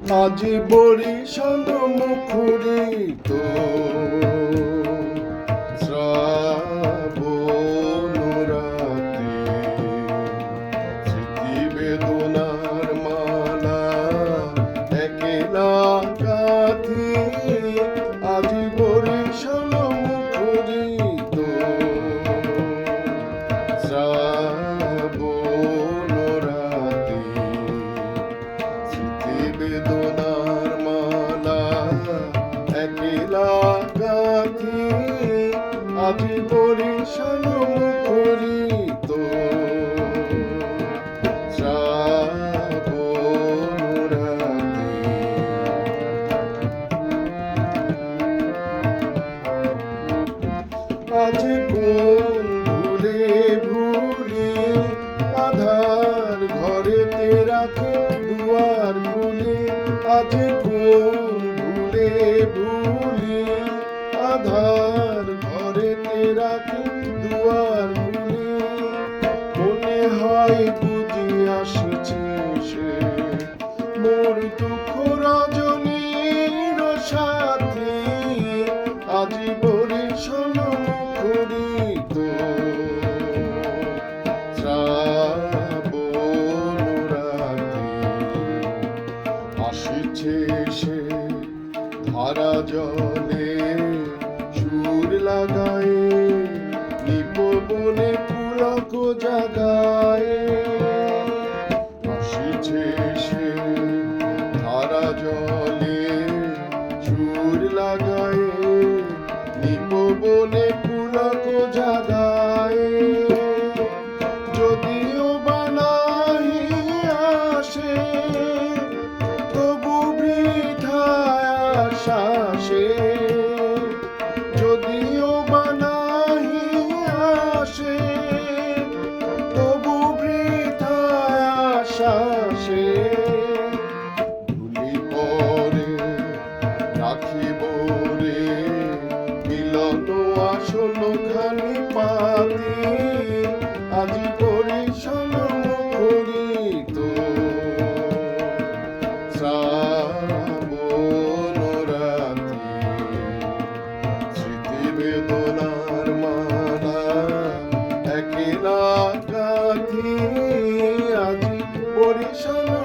আজ বরিশাল মুখরিত আজ বরিশাল মুখরিত শ্রাবণ রাতে আজ কোন ভুলে ভুলে আধার ঘরেতে রাখে দুয়ার খুলে। আজ ভুলে ভুলে বুঝি আসছে সে মোর দুঃখ রজনীর সাথে আজ বরিশাল মুখরিত শ্রাবণ রাতে আসিছে সে জলে সুর লাগায়ে নিপবনে পুলক জাগায়ে। আসিছে সে ধারা জলে সুর লাগায়ে। নিপবনে পুলক জাগায়ে। যদিও আশ্বাসে ধুলি পরে রাখিব রে। মিলন আসন খানি পাতে, আজি করি সনম করি তো শ্রাবণ রাতি স্মৃতি বেদনার মালা একে রাখা Shalom.